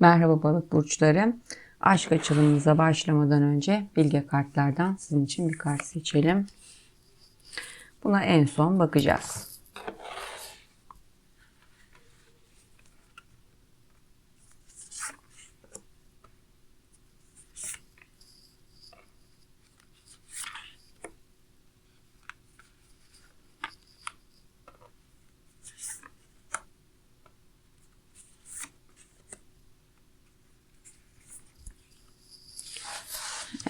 Merhaba balık burçları. Aşk açılımımıza başlamadan önce bilge kartlardan sizin için bir kart seçelim. Buna en son bakacağız.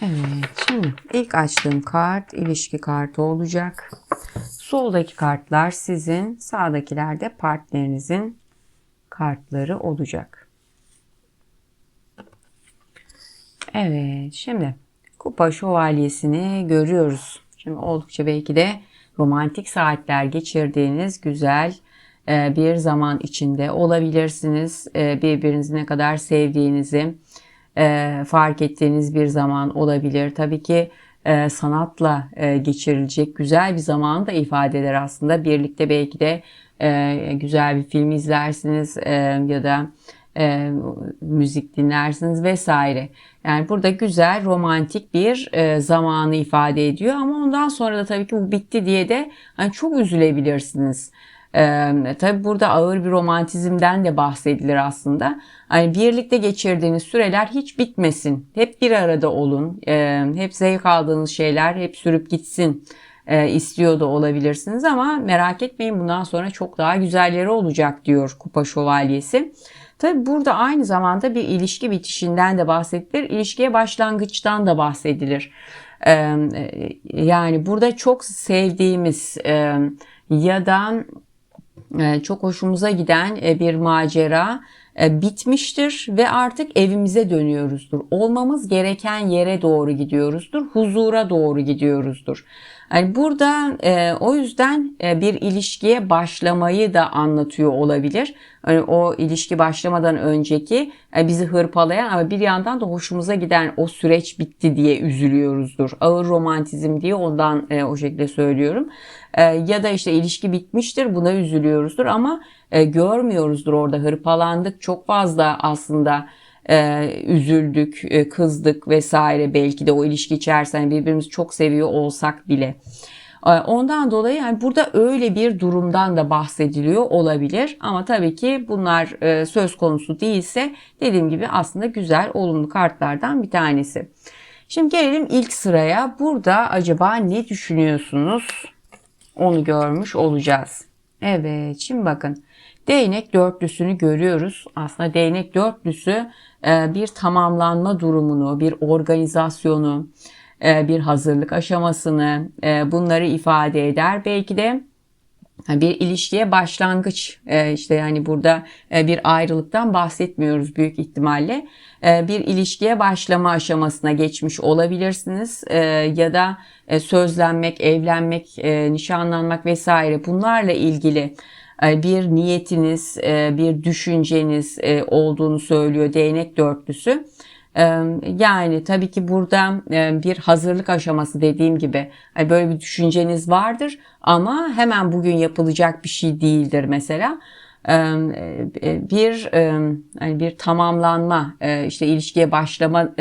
Evet, şimdi ilk açtığım kart ilişki kartı olacak. Soldaki kartlar sizin, sağdakiler de partnerinizin kartları olacak. Evet, şimdi kupa şövalyesini görüyoruz. Şimdi oldukça belki de romantik saatler geçirdiğiniz güzel e, bir zaman içinde olabilirsiniz. E, birbirinizi ne kadar sevdiğinizi, e, fark ettiğiniz bir zaman olabilir. Tabii ki e, sanatla e, geçirilecek güzel bir zaman da ifade eder aslında. Birlikte belki de e, güzel bir film izlersiniz e, ya da e, müzik dinlersiniz vesaire. Yani burada güzel romantik bir e, zamanı ifade ediyor ama ondan sonra da tabii ki bu bitti diye de hani çok üzülebilirsiniz. Ee, tabii burada ağır bir romantizmden de bahsedilir aslında. Hani birlikte geçirdiğiniz süreler hiç bitmesin. Hep bir arada olun. Ee, hep zevk aldığınız şeyler hep sürüp gitsin e, istiyor da olabilirsiniz ama merak etmeyin bundan sonra çok daha güzelleri olacak diyor Kupa Şövalyesi. Tabi burada aynı zamanda bir ilişki bitişinden de bahsedilir. İlişkiye başlangıçtan da bahsedilir. Ee, yani burada çok sevdiğimiz e, ya da çok hoşumuza giden e, bir macera e, bitmiştir ve artık evimize dönüyoruzdur. Olmamız gereken yere doğru gidiyoruzdur. Huzura doğru gidiyoruzdur. Yani burada e, o yüzden e, bir ilişkiye başlamayı da anlatıyor olabilir. Yani o ilişki başlamadan önceki e, bizi hırpalayan ama bir yandan da hoşumuza giden o süreç bitti diye üzülüyoruzdur. Ağır romantizm diye ondan e, o şekilde söylüyorum. E, ya da işte ilişki bitmiştir buna üzülüyoruzdur ama e, görmüyoruzdur orada hırpalandık çok fazla aslında e, üzüldük, e, kızdık vesaire belki de o ilişki içerisinde birbirimizi çok seviyor olsak bile. E, ondan dolayı yani burada öyle bir durumdan da bahsediliyor olabilir ama tabii ki bunlar e, söz konusu değilse dediğim gibi aslında güzel olumlu kartlardan bir tanesi. Şimdi gelelim ilk sıraya. Burada acaba ne düşünüyorsunuz? Onu görmüş olacağız. Evet şimdi bakın değnek dörtlüsünü görüyoruz. Aslında değnek dörtlüsü e, bir tamamlanma durumunu, bir organizasyonu, e, bir hazırlık aşamasını e, bunları ifade eder. Belki de bir ilişkiye başlangıç işte yani burada bir ayrılıktan bahsetmiyoruz büyük ihtimalle bir ilişkiye başlama aşamasına geçmiş olabilirsiniz ya da sözlenmek, evlenmek, nişanlanmak vesaire bunlarla ilgili bir niyetiniz, e, bir düşünceniz e, olduğunu söylüyor değnek dörtlüsü. Yani tabii ki burada bir hazırlık aşaması dediğim gibi böyle bir düşünceniz vardır ama hemen bugün yapılacak bir şey değildir mesela bir hani bir tamamlanma işte ilişkiye başlama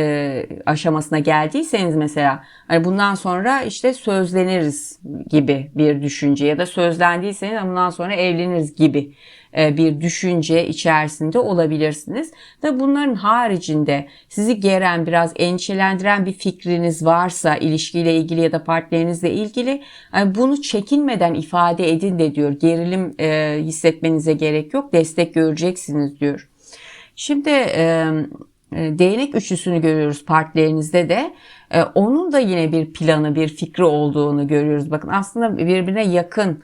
aşamasına geldiyseniz mesela hani bundan sonra işte sözleniriz gibi bir düşünce ya da sözlendiyseniz bundan sonra evleniriz gibi e, bir düşünce içerisinde olabilirsiniz. Ve bunların haricinde sizi geren biraz endişelendiren bir fikriniz varsa ilişkiyle ilgili ya da partnerinizle ilgili yani bunu çekinmeden ifade edin de diyor. Gerilim e, hissetmenize gerek yok. Destek göreceksiniz diyor. Şimdi e, değnek üçlüsünü görüyoruz partnerinizde de. Onun da yine bir planı, bir fikri olduğunu görüyoruz. Bakın aslında birbirine yakın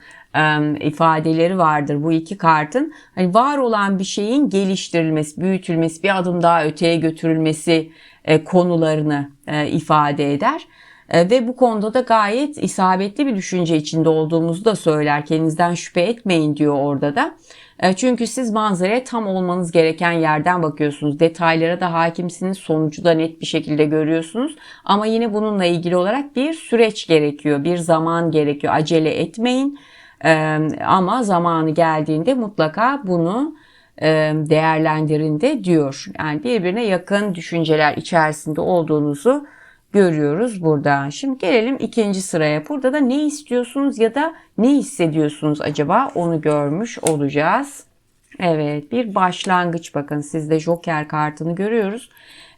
ifadeleri vardır bu iki kartın. Hani var olan bir şeyin geliştirilmesi, büyütülmesi, bir adım daha öteye götürülmesi e, konularını e, ifade eder. E, ve bu konuda da gayet isabetli bir düşünce içinde olduğumuzu da söyler. Kendinizden şüphe etmeyin diyor orada da. Çünkü siz manzaraya tam olmanız gereken yerden bakıyorsunuz. Detaylara da hakimsiniz. Sonucu da net bir şekilde görüyorsunuz. Ama yine bununla ilgili olarak bir süreç gerekiyor. Bir zaman gerekiyor. Acele etmeyin. Ama zamanı geldiğinde mutlaka bunu e, değerlendirinde diyor. Yani birbirine yakın düşünceler içerisinde olduğunuzu görüyoruz burada. Şimdi gelelim ikinci sıraya. Burada da ne istiyorsunuz ya da ne hissediyorsunuz acaba onu görmüş olacağız. Evet bir başlangıç bakın sizde Joker kartını görüyoruz.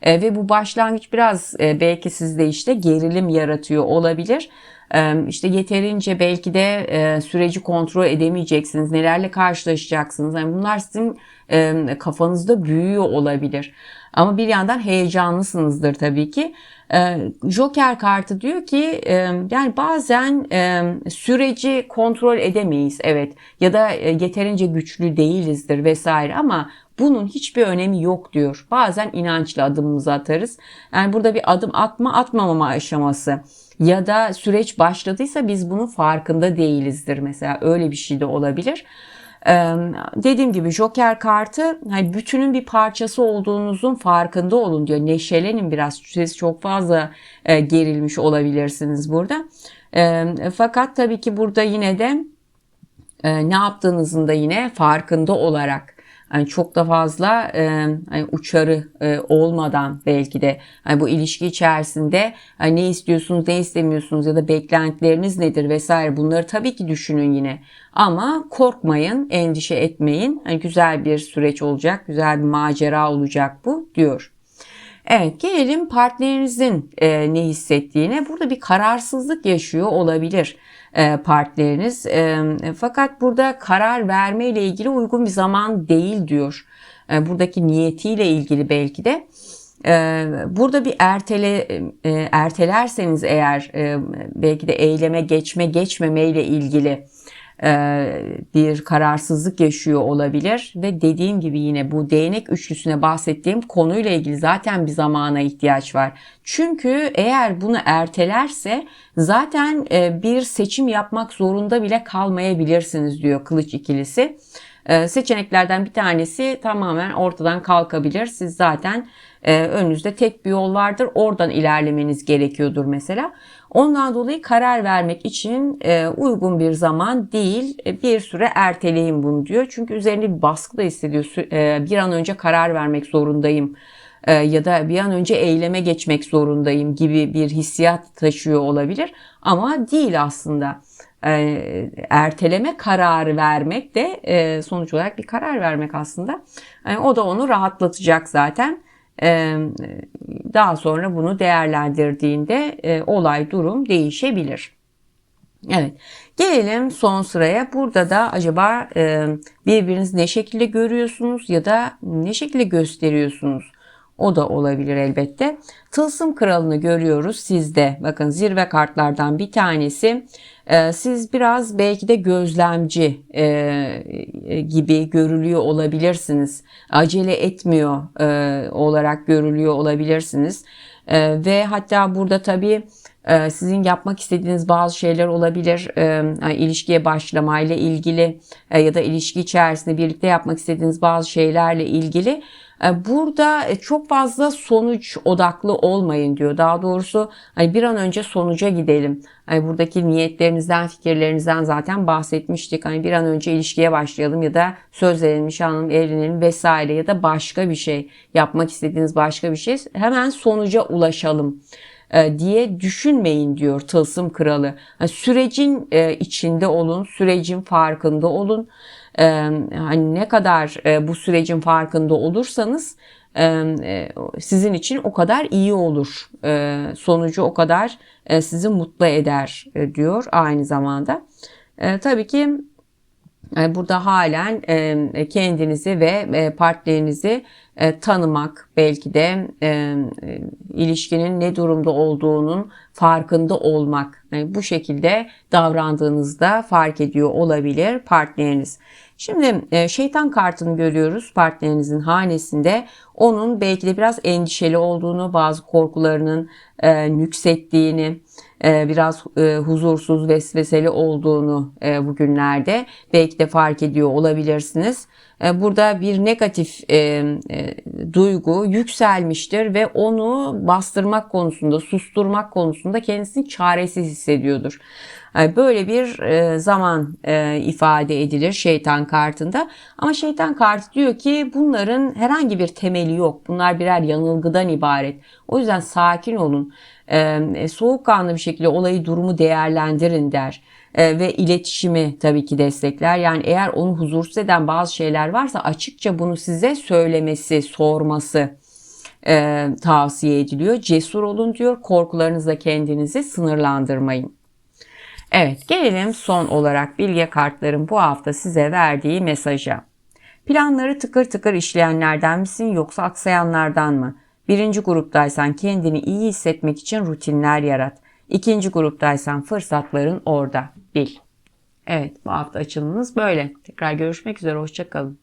E, ve bu başlangıç biraz e, belki sizde işte gerilim yaratıyor olabilir. E, işte yeterince belki de e, süreci kontrol edemeyeceksiniz. Nelerle karşılaşacaksınız. Yani bunlar sizin e, kafanızda büyüyor olabilir. Ama bir yandan heyecanlısınızdır tabii ki. E, Joker kartı diyor ki e, yani bazen e, süreci kontrol edemeyiz evet ya da e, yeterince güçlü değilizdir vesaire ama bunun hiçbir önemi yok diyor. Bazen inançla adımımızı atarız. Yani burada bir adım atma atmamama aşaması ya da süreç başladıysa biz bunun farkında değilizdir mesela öyle bir şey de olabilir. Dediğim gibi Joker kartı hani bütünün bir parçası olduğunuzun farkında olun diyor. Neşelenin biraz. Siz çok fazla gerilmiş olabilirsiniz burada. Fakat tabii ki burada yine de ne yaptığınızın da yine farkında olarak yani çok da fazla e, hani uçarı e, olmadan belki de hani bu ilişki içerisinde hani ne istiyorsunuz ne istemiyorsunuz ya da beklentileriniz nedir vesaire bunları tabii ki düşünün yine ama korkmayın endişe etmeyin hani güzel bir süreç olacak güzel bir macera olacak bu diyor. Evet gelelim partnerinizin e, ne hissettiğine. Burada bir kararsızlık yaşıyor olabilir e, partneriniz. E, fakat burada karar verme ile ilgili uygun bir zaman değil diyor. E, buradaki niyetiyle ilgili belki de. Burada bir ertele ertelerseniz eğer belki de eyleme geçme geçmeme ile ilgili bir kararsızlık yaşıyor olabilir ve dediğim gibi yine bu değnek üçlüsüne bahsettiğim konuyla ilgili zaten bir zamana ihtiyaç var. Çünkü eğer bunu ertelerse zaten e, bir seçim yapmak zorunda bile kalmayabilirsiniz diyor kılıç ikilisi. E, seçeneklerden bir tanesi tamamen ortadan kalkabilir. Siz zaten önünüzde tek bir yol vardır. Oradan ilerlemeniz gerekiyordur mesela. Ondan dolayı karar vermek için e, uygun bir zaman değil. E, bir süre erteleyin bunu diyor. Çünkü üzerinde bir baskı da hissediyor. E, bir an önce karar vermek zorundayım ya da bir an önce eyleme geçmek zorundayım gibi bir hissiyat taşıyor olabilir. Ama değil aslında. Erteleme kararı vermek de sonuç olarak bir karar vermek aslında. O da onu rahatlatacak zaten daha sonra bunu değerlendirdiğinde olay durum değişebilir. Evet. Gelelim son sıraya. Burada da acaba birbirinizi ne şekilde görüyorsunuz ya da ne şekilde gösteriyorsunuz o da olabilir elbette. Tılsım kralını görüyoruz sizde. Bakın zirve kartlardan bir tanesi. Ee, siz biraz belki de gözlemci e, e, gibi görülüyor olabilirsiniz. Acele etmiyor e, olarak görülüyor olabilirsiniz. Ve hatta burada tabii sizin yapmak istediğiniz bazı şeyler olabilir. Yani ilişkiye başlamayla ilgili ya da ilişki içerisinde birlikte yapmak istediğiniz bazı şeylerle ilgili burada e, çok fazla sonuç odaklı olmayın diyor. Daha doğrusu bir an önce sonuca gidelim. Buradaki niyetlerinizden, fikirlerinizden zaten bahsetmiştik. Hani bir an önce ilişkiye başlayalım ya da söz verelim, nişanlanalım, evlenelim vesaire ya da başka bir şey yapmak istediğiniz başka bir şey. Hemen sonuca ulaşalım e, diye düşünmeyin diyor Tılsım Kralı. Sürecin içinde olun, sürecin farkında olun hani ne kadar bu sürecin farkında olursanız sizin için o kadar iyi olur. Sonucu o kadar sizi mutlu eder diyor aynı zamanda. Tabii ki burada halen kendinizi ve partnerinizi tanımak belki de ilişkinin ne durumda olduğunun farkında olmak bu şekilde davrandığınızda fark ediyor olabilir partneriniz. Şimdi e, şeytan kartını görüyoruz partnerinizin hanesinde. Onun belki de biraz endişeli olduğunu, bazı korkularının e, nüksettiğini, e, biraz e, huzursuz, vesveseli olduğunu e, bugünlerde belki de fark ediyor olabilirsiniz. E, burada bir negatif e, e, duygu yükselmiştir ve onu bastırmak konusunda, susturmak konusunda kendisini çaresiz hissediyordur. Yani böyle bir e, zaman e, ifade edilir şeytan kartında. Ama şeytan kartı diyor ki bunların herhangi bir temeli yok. Bunlar birer yanılgıdan ibaret. O yüzden sakin olun. E, soğukkanlı bir şekilde olayı durumu değerlendirin der. E, ve iletişimi tabii ki destekler. Yani eğer onu huzursuz eden bazı şeyler varsa açıkça bunu size söylemesi, sorması e, tavsiye ediliyor. Cesur olun diyor. Korkularınızla kendinizi sınırlandırmayın. Evet gelelim son olarak bilge kartların bu hafta size verdiği mesaja. Planları tıkır tıkır işleyenlerden misin yoksa aksayanlardan mı? Birinci gruptaysan kendini iyi hissetmek için rutinler yarat. İkinci gruptaysan fırsatların orada. Bil. Evet bu hafta açılımınız böyle. Tekrar görüşmek üzere. Hoşçakalın.